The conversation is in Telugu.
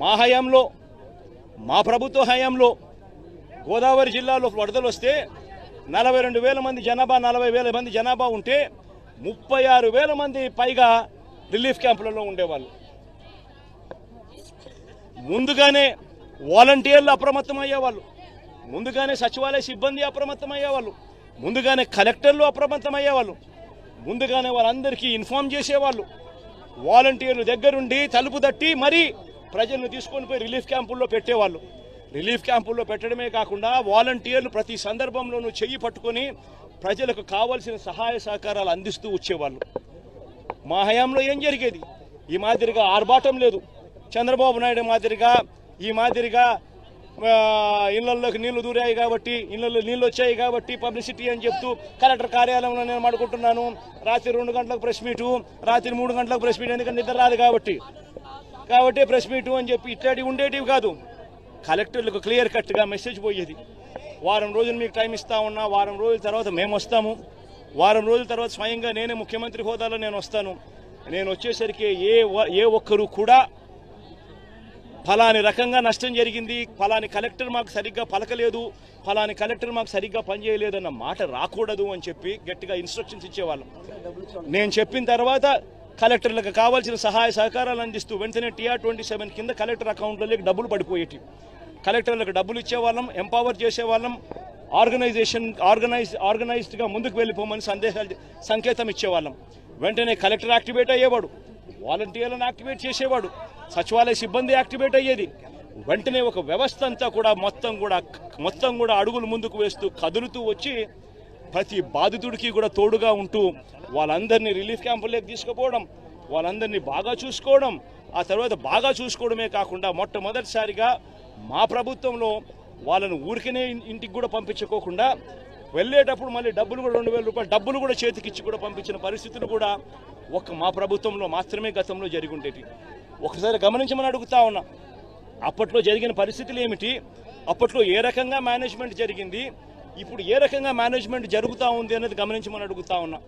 మా హయాంలో మా ప్రభుత్వ హయాంలో గోదావరి జిల్లాలో వరదలు వస్తే నలభై రెండు వేల మంది జనాభా నలభై వేల మంది జనాభా ఉంటే ముప్పై ఆరు వేల మంది పైగా రిలీఫ్ క్యాంపులలో ఉండేవాళ్ళు. ముందుగానే వాలంటీర్లు అప్రమత్తం అయ్యేవాళ్ళు ముందుగానే సచివాలయ సిబ్బంది అప్రమత్తం అయ్యేవాళ్ళు ముందుగానే కలెక్టర్లు అప్రమత్తం అయ్యేవాళ్ళు ముందుగానే వాళ్ళందరికీ ఇన్ఫామ్ చేసేవాళ్ళు. వాలంటీర్లు దగ్గరుండి తలుపు తట్టి మరీ ప్రజలను తీసుకొని పోయి రిలీఫ్ క్యాంపుల్లో పెట్టేవాళ్ళు. రిలీఫ్ క్యాంపుల్లో పెట్టడమే కాకుండా వాలంటీర్లు ప్రతి సందర్భంలోనూ చెయ్యి పట్టుకొని ప్రజలకు కావలసిన సహాయ సహకారాలు అందిస్తూ వచ్చేవాళ్ళు. మా హయాంలో ఏం జరిగేది? ఈ మాదిరిగా ఆర్భాటం లేదు. చంద్రబాబు నాయుడు మాదిరిగా ఈ మాదిరిగా ఇళ్ళలోకి నీళ్ళు దూరాయి కాబట్టి ఇళ్ళలో నీళ్ళు వచ్చాయి కాబట్టి పబ్లిసిటీ అని చెప్తూ కలెక్టర్ కార్యాలయంలో నేను మాడుకుంటున్నాను రాత్రి రెండు గంటలకు ప్రెస్ మీటు రాత్రి మూడు గంటలకు ప్రెస్ మీట్ ఎందుకంటే నిద్ర రాదు కాబట్టి. కాబట్టి ప్రెస్ మీటు అని చెప్పి ఇట్లాంటివి ఉండేటివి కాదు. కలెక్టర్లకు క్లియర్ కట్గా మెసేజ్ పోయేది. వారం రోజులు మీకు టైం ఇస్తా ఉన్నా వారం రోజుల తర్వాత మేము వస్తాము. వారం రోజుల తర్వాత స్వయంగా నేనే ముఖ్యమంత్రి హోదాలో నేను వస్తాను. నేను వచ్చేసరికి ఏ ఏ ఒక్కరు కూడా ఫలాని రకంగా నష్టం జరిగింది. ఫలాని కలెక్టర్ మాకు సరిగ్గా పలకలేదు. ఫలాని కలెక్టర్ మాకు సరిగ్గా పనిచేయలేదన్న మాట రాకూడదు అని చెప్పి గట్టిగా ఇన్స్ట్రక్షన్స్ ఇచ్చేవాళ్ళం. నేను చెప్పిన తర్వాత కలెక్టర్లకు కావాల్సిన సహాయ సహకారాలు అందిస్తూ వెంటనే టీఆర్ ట్వంటీ సెవెన్ కింద కలెక్టర్ అకౌంట్లలోకి డబ్బులు పడిపోయేటివి. కలెక్టర్లకు డబ్బులు ఇచ్చేవాళ్ళం ఎంపవర్ చేసేవాళ్ళం ఆర్గనైజేషన్ ఆర్గనైజ్ ఆర్గనైజ్డ్గా ముందుకు వెళ్ళిపోమని సందేశాలు సంకేతం ఇచ్చేవాళ్ళం. వెంటనే కలెక్టర్ యాక్టివేట్ అయ్యేవాడు వాలంటీర్లను యాక్టివేట్ చేసేవాడు సచివాలయ సిబ్బంది యాక్టివేట్ అయ్యేది. వెంటనే ఒక వ్యవస్థ అంతా కూడా మొత్తం కూడా మొత్తం కూడా అడుగులు ముందుకు వేస్తూ కదులుతూ వచ్చి ప్రతి బాధితుడికి కూడా తోడుగా ఉంటూ వాళ్ళందరినీ రిలీఫ్ క్యాంపుల్లోకి తీసుకుపోవడం వాళ్ళందరినీ బాగా చూసుకోవడం ఆ తర్వాత బాగా చూసుకోవడమే కాకుండా మొట్టమొదటిసారిగా మా ప్రభుత్వంలో వాళ్ళను ఊరికనే ఇంటికి కూడా పంపించుకోకుండా వెళ్ళేటప్పుడు మళ్ళీ డబ్బులు కూడా రెండు వేల రూపాయలు డబ్బులు కూడా చేతికిచ్చి కూడా పంపించిన పరిస్థితులు కూడా ఒక మా ప్రభుత్వంలో మాత్రమే గతంలో జరిగి ఉండేవి ఒకసారి గమనించమని అడుగుతా ఉన్నా. అప్పట్లో జరిగిన పరిస్థితులు ఏమిటి? అప్పట్లో ఏ రకంగా మేనేజ్మెంట్ జరిగింది? ఇప్పుడు ఏ రకంగా మేనేజ్మెంట్ జరుగుతూ ఉంది అనేది గమనించమని అడుగుతా ఉన్నా.